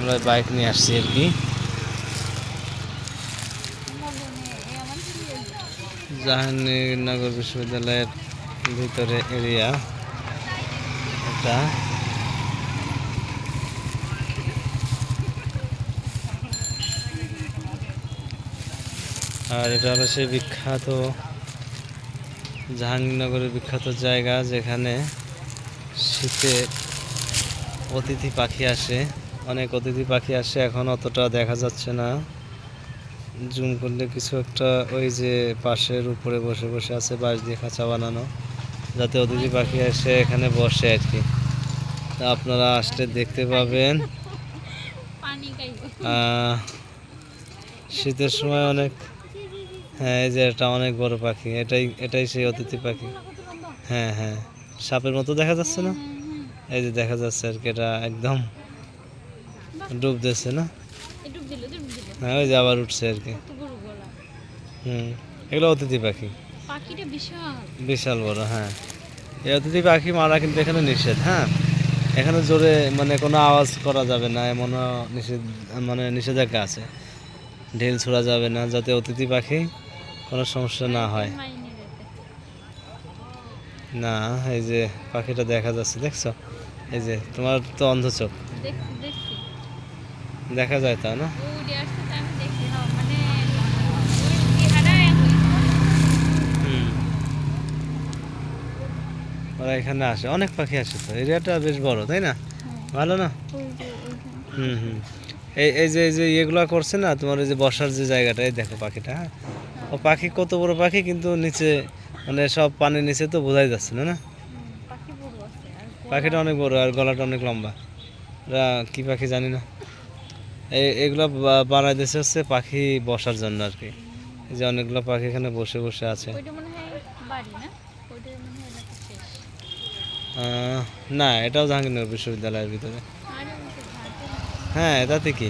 আমরা বাইক নিয়ে আসছি আর কি। জাহাঙ্গীরনগর বিশ্ববিদ্যালয়ের ভিতরে এরিয়া এটা। আর এটা হলো সেই বিখ্যাত জাহাঙ্গীরনগরের বিখ্যাত জায়গা যেখানে শীতে অতিথি পাখি আসে। অনেক অতিথি পাখি আসে এখন অতটা দেখা যাচ্ছে না। জুম করলে কিছু একটা ওই যে পাশের উপরে বসে বসে আছে বাঁশ দিয়ে খাঁচা বানানো যাতে অতিথি পাখি এসে এখানে বসে আর কি। তা আপনারা আসলে দেখতে পাবেন। শীতের সময় অনেক হ্যাঁ এই যে এটা অনেক বড় পাখি এটাই এটাই সেই অতিথি পাখি। হ্যাঁ হ্যাঁ সাপের মতো দেখা যাচ্ছে না? এই যে দেখা যাচ্ছে আর কি এটা একদম ডুব দিচ্ছে না? হ্যাঁ ওই যে আবার উঠছে আর কি। হুম এগুলো অতিথি পাখি। বিশাল। বড় হ্যাঁ। এই অতিথি পাখি মারা কিন্তু এখানে নিষেধ হ্যাঁ। এখানে জোরে মানে কোনো আওয়াজ করা যাবে না এমনও নিষেধ মানে নিষেধাজ্ঞা আছে। ঢিল ছোড়া যাবে না যাতে অতিথি পাখি কোনো সমস্যা না হয়। না এই যে পাখিটা দেখা যাচ্ছে দেখছ? এই যে তোমার তো অন্ধ চোখ। দেখা যায় তা না? হ্যাঁ মানে ওরা এখানে আসে অনেক পাখি আসে তো এরিয়াটা বেশ বড় তাই না? ভালো না? হুম হুম। এই এই যে এই যে ইয়েগুলো করছে না তোমার এই যে বসার যে জায়গাটা এই দেখো পাখিটা হ্যাঁ? ও পাখি কত বড় পাখি কিন্তু নিচে মানে সব পানির নিচে তো বোঝাই যাচ্ছে না না? পাখিটা অনেক বড় আর গলাটা অনেক লম্বা। ওরা কি পাখি জানি না। এগুলো বানাই দিয়েছে হচ্ছে পাখি বসার জন্য আর কি। এই যে অনেকগুলো পাখি এখানে বসে বসে আছে। না? এটাও জাহাঙ্গীরনগর বিশ্ববিদ্যালয়ের ভিতরে। হ্যাঁ এটাতে কি?